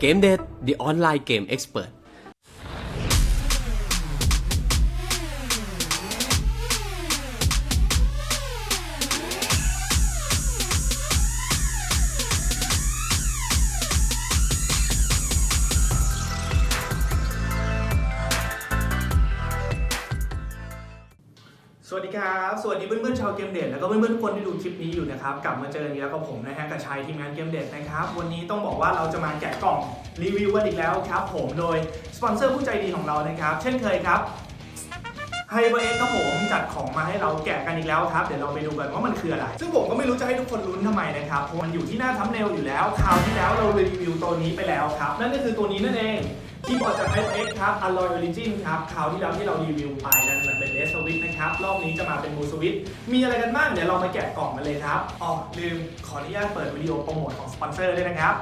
เกมเด็ด The Online Game Expert สวัสดีครับ สวัสดีเพื่อนๆชาวเกมเด็ดแล้วก็เพื่อนๆทุกคนที่ดูคลิปนี้อยู่นะครับ กลับมาเจอกันอีกแล้วกับผมนะฮะกับชัยทีมงานเกมเด็ดนะครับ วันนี้ต้องบอกว่าเราจะมาแกะกล่องรีวิวกันอีกแล้วครับผมโดยสปอนเซอร์ผู้ใจดีของเรานะครับ เช่นเคยครับ ไฮเบอร์เอ็กครับผมจัดของมาให้เราแกะกันอีกแล้วครับ เดี๋ยวเราไปดูกันว่ามันคืออะไร ซึ่งผมก็ไม่รู้จะให้ทุกคนลุ้นทำไมนะครับเพราะมันอยู่ที่หน้าทัมเนลอยู่แล้วคราวที่แล้วเรารีวิวตัวนี้ไปแล้วครับ นั่นก็คือตัวนี้นั่นเองที่บอดจาก HyperX ครับ Alloy Origin ครับคราวที่แล้วที่เรารีวิวไปนั้นมันเป็น S Switch นะครับ รอบนี้จะมาเป็น Blue Switch มีอะไรกันบ้าง เดี๋ยวเรามาแกะกล่องกันเลยครับอ๋อลืมขออนุญาตเปิดวิดีโอโปรโมทของสปอนเซอร์ด้วยนะครับ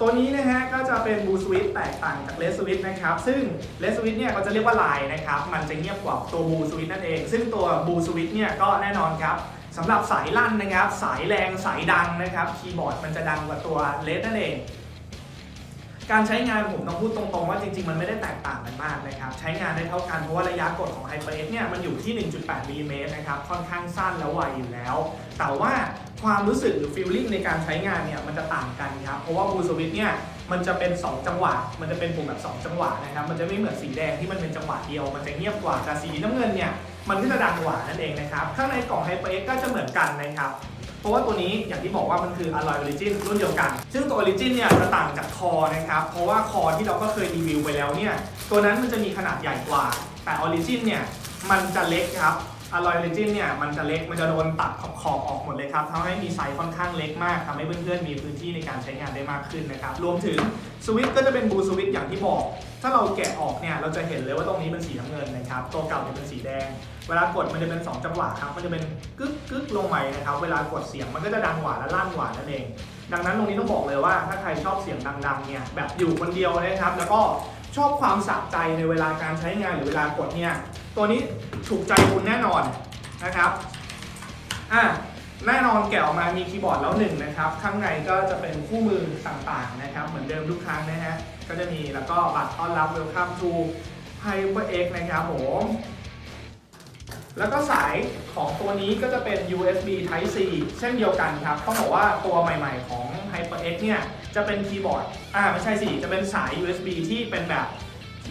ตัวนี้นะฮะก็จะเป็นบูสวิตแตกต่างจากเลสสวิตนะครับ ซึ่งเลสสวิตเนี่ยก็จะเรียกว่าลายนะครับ มันจะเงียบกว่าตัวบูสวิตนั่นเอง ซึ่งตัวบูสวิตเนี่ยก็แน่นอนครับสำหรับสายลั่นนะครับ สายแรงสายดังนะครับ คีย์บอร์ดมันจะดังกว่าตัวเลสนั่นเอง การใช้งานผมต้องพูดตรงๆว่าจริงๆ มันไม่ได้แตกต่างกันมากนะครับ ใช้งานได้เท่ากันเพราะว่าระยะกดของ HyperX เนี่ยมันอยู่ที่ 1.8มิลลิเมตรนะครับค่อนข้างสั้นและไวอยู่แล้ว แต่ว่าความรู้สึกหรือ feeling ในการใช้งานเนี่ยมันจะต่างกันครับ เพราะว่า Blue Switch เนี่ยมันจะเป็น 2 จังหวะ มันจะเป็นปุ่มแบบ 2 จังหวะนะครับ มันจะไม่เหมือนสีแดงที่มันเป็นจังหวะเดียว มันจะเงียบกว่าแต่สีน้ำเงินเนี่ยมันก็จะดังกว่านั่นเองนะครับ ข้างในกล่อง HyperX ก็จะเหมือนกันนะครับ เพราะว่าตัวนี้อย่างที่บอกว่ามันคือ Alloy Origin รุ่นเดียวกัน ซึ่งตัว Origin เนี่ยจะต่างจากคอนะครับ เพราะว่าคอที่เราก็เคยรีวิวไปแล้วเนี่ย ตัวนั้นมันจะมีขนาดใหญ่กว่า แต่ Origin เนี่ยมันจะเล็กครับ Alloy Origin เนี่ยมันจะเล็กมันจะโดนตัดขอบขอบออกหมดเลยครับทำให้มีไซส์ค่อนข้างเล็กมากทำให้เพื่อนๆมีพื้นที่ในการใช้งานได้มากขึ้นนะครับรวมถึงสวิตช์ก็จะเป็นบูสวิตช์อย่างที่บอก ถ้าเราแกะออกเนี่ยเราจะเห็นเลยว่าตรงนี้เป็นสีน้ำเงินนะครับตัวเก่าจะเป็นสีแดง เวลากดมันจะเป็น 2 จังหวะครับมันจะเป็นกึกกึกลงไปนะครับเวลากดเสียงมันก็จะดังหวานและลั่นหวานนั่นเองดังนั้นตรงนี้ต้องบอกเลยว่าถ้าใครชอบเสียงดังๆเนี่ยแบบอยู่คนเดียวนะครับ แล้วก็ชอบความสะใจในเวลาการใช้งานหรือเวลากดเนี่ย ตัวนี้ถูกใจคุณแน่นอนนะครับอะแน่นอนแกะออกมามีคีย์บอร์ดแล้วหนึ่งนะครับ ข้างในก็จะเป็นคู่มือต่างๆนะครับ เหมือนเดิมทุกครั้งนะฮะ ก็จะมีแล้วก็บัตรต้อนรับ Welcome to HyperX นะครับผมแล้วก็สายของตัวนี้ก็จะเป็น USB Type C เช่นเดียวกันครับ ต้องบอกว่าตัวใหม่ๆของ HyperX เนี่ย จะเป็นคีย์บอร์ด อ่า ไม่ใช่สิ จะเป็นสาย USB ที่เป็นแบบ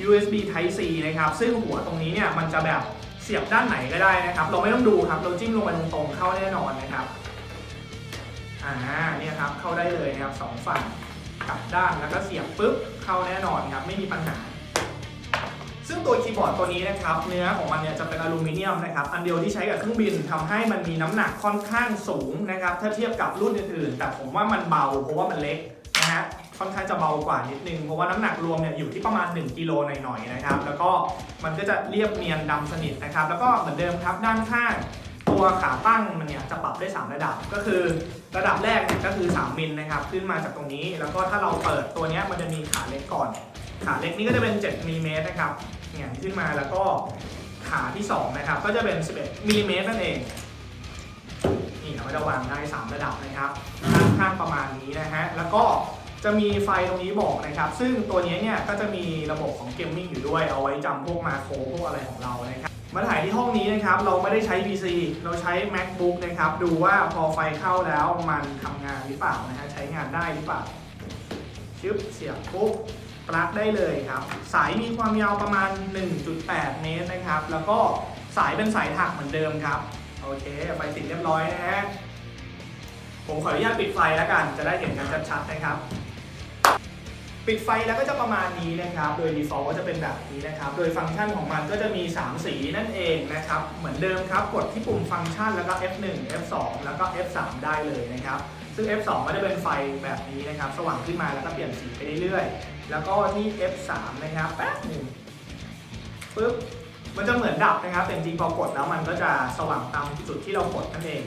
USB Type C นะครับ ซึ่งหัวตรงนี้เนี่ยมันจะแบบเสียบด้านไหนก็ได้นะครับ เราไม่ต้องดูครับ เราจิ้มลงไปตรงๆเข้าแน่นอนนะครับ อ่า เนี่ยครับ เข้าได้เลยนะครับสองฝั่งกลับด้านแล้วก็เสียบปุ๊บเข้าแน่นอนครับ ไม่มีปัญหา ซึ่งตัวคีย์บอร์ดตัวนี้นะครับ เนื้อของมันเนี่ยจะเป็นอลูมิเนียมนะครับ อันเดียวที่ใช้กับเครื่องบินทำให้มันมีน้ำหนักค่อนข้างสูงนะครับ ถ้าเทียบกับรุ่นอื่นๆ แต่ผมว่ามันเบาเพราะว่ามันเล็กนะฮะ ค่อนข้างจะเบากว่านิดนึง เพราะว่าน้ำหนักรวมเนี่ยอยู่ที่ประมาณ 1กิโลหน่อยๆนะครับ แล้วก็มันก็จะเรียบเนียนดำสนิทนะครับ แล้วก็เหมือนเดิมครับด้านข้าง ตัวขาตั้งมันเนี่ยจะปรับได้ 3 ระดับ ก็คือระดับแรกเนี่ยก็คือ 3 มิลนะครับ ขึ้นมาจากตรงนี้ แล้วก็ถ้าเราเปิดตัวเนี้ยมันจะมีขาเล็กก่อน ขาเล็กนี่ก็จะเป็น7มิลลิเมตรนะครับแหงนขึ้นมาแล้วก็ขาที่2นะครับก็จะเป็น 11มิลลิเมตรนั่นเองนี่เราจะวางได้ 3 ระดับนะครับข้างๆประมาณนี้นะฮะแล้วก็ จะมีไฟตรงนี้บอกนะครับ ซึ่งตัวนี้เนี่ยก็จะมีระบบของเกมมิ่งอยู่ด้วย เอาไว้จำพวกมาโครพวกอะไรของเรานะครับมาถ่ายที่ห้องนี้นะครับ เราไม่ได้ใช้ PC เราใช้ MacBook นะครับ ดูว่าพอไฟเข้าแล้วมันทำงานหรือเปล่านะฮะ ใช้งานได้หรือเปล่าชึบเสียบปุ๊บปลั๊กได้เลยครับ สายมีความยาวประมาณ 1.8 เมตรนะครับ แล้วก็สายเป็นสายถักเหมือนเดิมครับ โอเคไฟติดเรียบร้อยนะฮะ ผมขออนุญาตปิดไฟแล้วกัน จะได้เห็นกันชัดๆนะครับ ปิดไฟแล้วก็จะประมาณนี้นะครับ โดย default ก็จะเป็นแบบนี้นะครับ โดยฟังก์ชันของมันก็จะมี 3 สีนั่นเองนะครับ เหมือนเดิมครับ กดที่ปุ่มฟังก์ชันแล้วก็ F1 F2 แล้วก็ F3 ได้เลยนะครับ ซึ่ง F2 ก็จะเป็นไฟแบบนี้นะครับ สว่างขึ้นมาแล้วก็เปลี่ยนสีไปเรื่อยๆ แล้วก็ที่ F3 นะครับ แป๊บหนึ่งปึ๊บ มันจะเหมือนดับนะครับ แต่จริงพอกดแล้วมันก็จะสว่างตามจุดที่เรากดนั่นเอง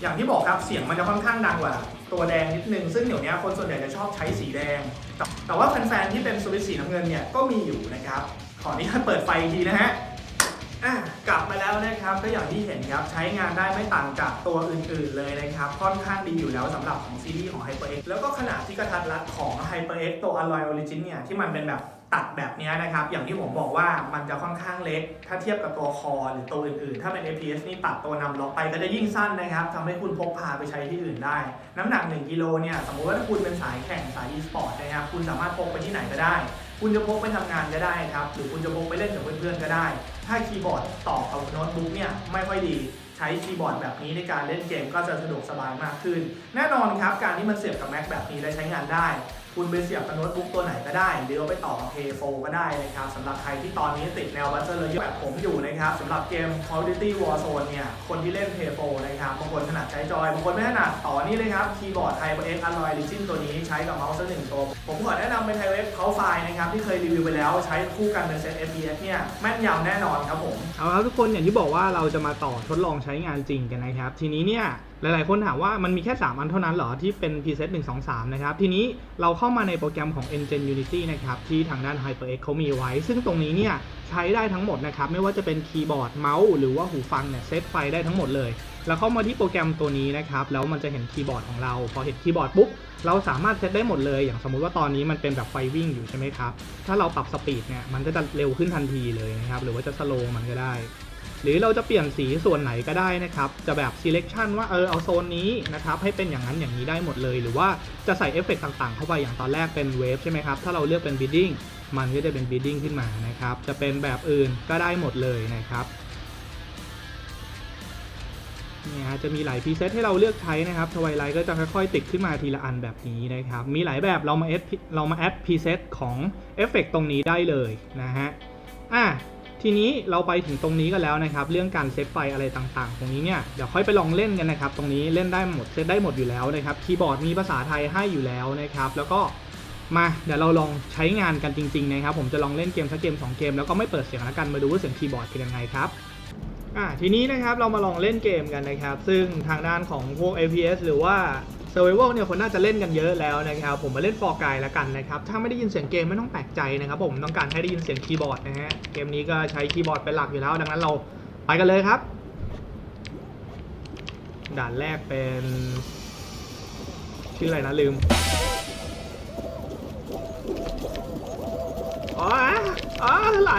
อย่างที่บอกครับ เสียงมันจะค่อนข้างดังกว่า ตัวแดงนิดนึง ซึ่งเดี๋ยวนี้คนส่วนใหญ่จะชอบใช้สีแดง แต่แต่ว่าแฟนๆที่เป็นสวิตช์สีน้ำเงินเนี่ยก็มีอยู่นะครับ ขออนุญาตเปิดไฟอีกทีนะฮะกลับมาแล้วนะครับก็อย่างที่เห็นครับใช้งานได้ไม่ต่างจากตัวอื่นๆเลยนะครับ ค่อนข้างดีอยู่แล้วสำหรับของซีรีส์ของ HyperX แล้วก็ขนาดที่กระทัดรัดของ HyperX ตัว Alloy Origin เนี่ยที่มันเป็นแบบ ตัดแบบนี้นะครับ อย่างที่ผมบอกว่ามันจะค่อนข้างเล็ก ถ้าเทียบกับตัวคอหรือตัวอื่นๆ ถ้าเป็น APS นี่ตัดตัวนำล็อกไปก็จะยิ่งสั้นนะครับทำให้คุณพกพาไปใช้ที่อื่นได้ น้ำหนัก 1กิโลเนี่ยสมมติว่าถ้าคุณเป็นสายแข่งสาย e-sport นะครับ คุณสามารถพกไปที่ไหนก็ได้ คุณจะพกไปทำงานก็ได้ครับ หรือคุณจะพกไปเล่นกับเพื่อนๆก็ได้ ถ้าคีย์บอร์ดต่อกับโน้ตบุ๊กเนี่ยไม่ค่อยดีใช้คีย์บอร์ดแบบนี้ในการเล่นเกมก็จะสะดวกสบายมากขึ้น แน่นอนครับ การที่มันเสียบกับ Mac แบบนี้และใช้งานได้ คุณไปเสียบกับโน้ตบุ๊กตัวไหนก็ได้ หรือเอาไปต่อกับ Play 4ก็ได้นะครับสำหรับใครที่ตอนนี้ติดแนวบัตเตอร์เลยแบบผมอยู่นะครับสำหรับเกม Call of Duty Warzone เนี่ยคนที่เล่น Play 4นะครับบางคนถนัดใช้จอยบางคนไม่ถนัดต่อนี่เลยครับคีย์บอร์ด HyperX Alloy Origin ตัวนี้ใช้กับเมาส์สักหนึ่งตัว ผมขอแนะนำเป็น HyperX Power File นะครับที่เคยรีวิวไปแล้วใช้คู่กันเป็นเซต FPS เนี่ยแม่นยำแน่นอนครับผมเอาละครทุกคนอย่างที่บอกว่าเราจะมาต่อทดลองใช้งานจริงกันนะครับทีนี้เนี่ยหลาย ๆ คนถามว่ามันมีแค่ 3 อันเท่านั้นเหรอ ที่เป็น preset 1 2 3 นะครับ ทีนี้เราเข้ามาในโปรแกรมของ Engine Unity นะครับ ที่ทางด้าน HyperX เขามีไว้ ซึ่งตรงนี้เนี่ยใช้ได้ทั้งหมดนะครับ ไม่ว่าจะเป็นคีย์บอร์ดเมาส์หรือว่าหูฟังเนี่ยเซตไฟได้ทั้งหมดเลย แล้วเข้ามาที่โปรแกรมตัวนี้นะครับ แล้วมันจะเห็นคีย์บอร์ดของเรา พอเห็นคีย์บอร์ดปุ๊บเราสามารถเซตได้หมดเลย อย่างสมมุติว่าตอนนี้มันเป็นแบบไฟวิ่งอยู่ใช่ไหมครับถ้าเราปรับสปีดเนี่ยมันก็จะเร็วขึ้นทันทีเลยนะครับหรือว่าจะสโลว์มันก็ได้ หรือเราจะเปลี่ยนสีส่วนไหนก็ได้นะครับ จะแบบ selection ว่าเออเอาโซนนี้นะครับให้เป็นอย่างนั้นอย่างนี้ได้หมดเลย หรือว่าจะใส่เอฟเฟกต์ต่างๆ เข้าไปอย่างตอนแรกเป็นเวฟใช่ไหมครับ ถ้าเราเลือกเป็น bidding มันก็จะเป็น bidding ขึ้นมานะครับ จะเป็นแบบอื่นก็ได้หมดเลยนะครับเนี่ยฮะจะมีหลายพรีเซตให้เราเลือกใช้นะครับทวายไลท์ก็จะค่อยๆติดขึ้นมาทีละอันแบบนี้นะครับ มีหลายแบบเรามาแอดเรามาแอดพรีเซตของเอฟเฟกตรงนี้ได้เลยนะฮะ อะ ทีนี้เราไปถึงตรงนี้กันแล้วนะครับ เรื่องการเซตไฟอะไรต่างๆ ตรงนี้เนี่ยเดี๋ยวค่อยไปลองเล่นกันนะครับ ตรงนี้เล่นได้หมดเซตได้หมดอยู่แล้วนะครับคีย์บอร์ดมีภาษาไทยให้อยู่แล้วนะครับ แล้วก็มาเดี๋ยวเราลองใช้งานกันจริงๆนะครับ ผมจะลองเล่นเกมสักเกมสองเกมแล้วก็ไม่เปิดเสียงแล้วกันมาดูว่าเสียงคีย์บอร์ดเป็นยังไงครับอ่าทีนี้นะครับเรามาลองเล่นเกมกันนะครับ ซึ่งทางด้านของพวก APS หรือว่า Survival เนี่ยคนน่าจะเล่นกันเยอะแล้วนะครับ ผมมาเล่น For Guy แล้วกันนะครับ ถ้าไม่ได้ยินเสียงเกมไม่ต้องแปลกใจนะครับ ผมต้องการให้ได้ยินเสียงคีย์บอร์ดนะฮะ เกมนี้ก็ใช้คีย์บอร์ดเป็นหลักอยู่แล้ว ดังนั้นเราไปกันเลยครับ ด่านแรกเป็น ชื่ออะไรนะลืมอ๋ออ๋อไหล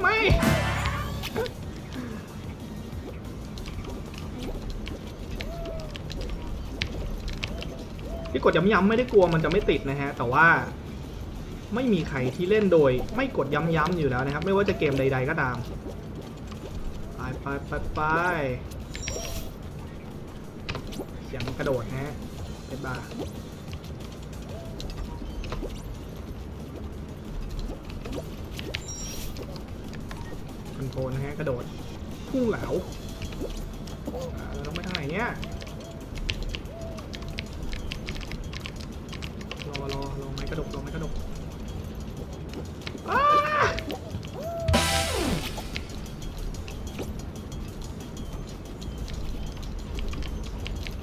ไม่ ที่กดย้ำๆไม่ได้กลัวมันจะไม่ติดนะฮะ แต่ว่าไม่มีใครที่เล่นโดย ไม่กดย้ำๆอยู่แล้วนะครับ ไม่ว่าจะเกมใด ๆ ก็ตาม ไปไปไปไปเสียงกระโดดนะฮะเป็นบาคอนโทรนะฮะกระโดดพุ่งเหล่าเราต้องไปทางไหนเนี่ย รอรอรอไม้กระดกรอไม้กระดก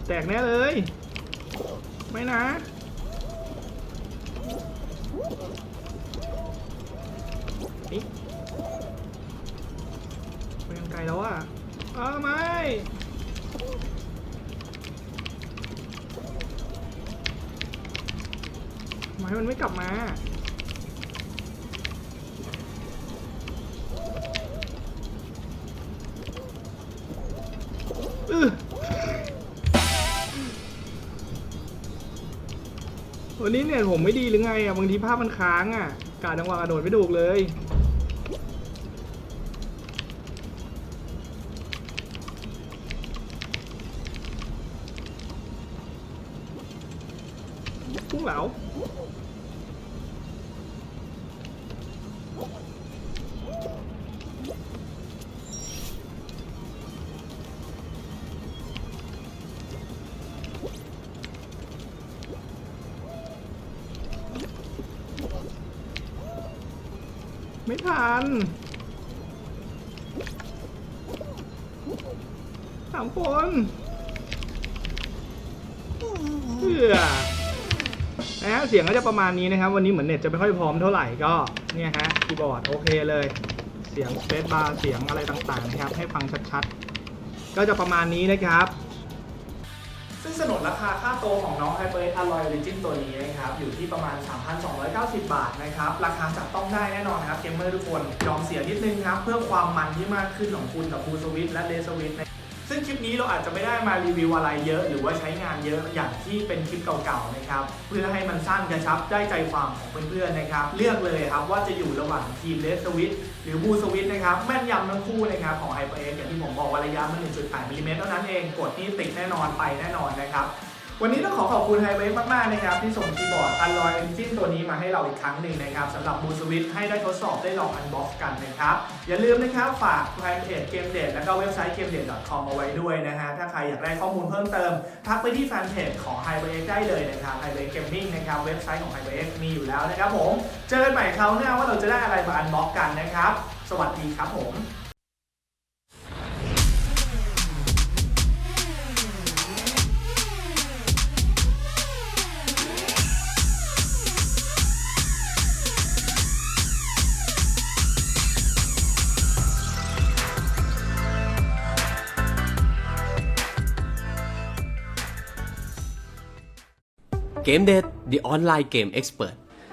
แตกแน่เลย ไม่นะ นี่ไปยังไกลแล้วอะอ้าไม่ ไมมันไม่กลับมา วันนี้เนี่ยผมไม่ดีหรือไงอะ บางทีภาพมันค้างอะ กาดจังหวะกระโดดไม่ถูกเลย เหลาไม่ทันสามคนเพื่อ นะฮะเสียงก็จะประมาณนี้นะครับ วันนี้เหมือนเน็ตจะไม่ค่อยพร้อมเท่าไหร่ก็เนี่ยฮะคีย์บอร์ดโอเคเลย เสียงสเปซบาร์เสียงอะไรต่างๆนะครับ ให้ฟังชัดๆ ก็จะประมาณนี้นะครับซึ่งสนนราคาค่าโตวของน้อง Hyper X Alloy Origin ตัวนี้นะครับ อยู่ที่ประมาณ 3,290 บาทนะครับ ราคาจับต้องได้แน่นอนนะครับเกมเมอร์ทุกคน ยอมเสียนิดนึงครับ เพื่อความมันที่มากขึ้นของคุณกับ Blue Switch และ Red Switch น ซึ่งคลิปนี้เราอาจจะไม่ได้มารีวิวอะไรเยอะ หรือว่าใช้งานเยอะอย่างที่เป็นคลิปเก่าๆนะครับ เพื่อให้มันสั้นกระชับได้ใจความของเพื่อนๆนะครับ เลือกเลยครับว่าจะอยู่ระหว่างทีม Red Switch หรือบูสวิตนะครับแม่นยำทั้งคู่นะครับของ HyperX อย่างที่ผมบอกว่าระยะมัน1.8มิลลิเมตรเท่านั้นเองกดนี่ติดแน่นอนไปแน่นอนนะครับ วันนี้ต้องขอขอบคุณ HyperX มาก ๆ นะครับ ที่ส่งคีย์บอร์ด Alloy Engine ตัวนี้มาให้เราอีกครั้งหนึ่งนะครับสำหรับ Blue Switch ให้ได้ทดสอบได้ลอง unbox กันนะครับ อย่าลืมนะครับ ฝากแฟนเพจเกมเด็ดแล้วก็เว็บไซต์ gamedet.com เอาไว้ด้วยนะฮะ ถ้าใครอยากได้ข้อมูลเพิ่มเติม ทักไปที่แฟนเพจของ HyperX ได้เลยนะครับ HyperX Gaming นะครับเว็บไซต์ของ HyperX มีอยู่แล้วนะครับผมเจอกันใหม่คราวหน้าว่าเราจะได้อะไรมา unbox กันนะครับ สวัสดีครับผม เกมเด็ด The Online Game Expert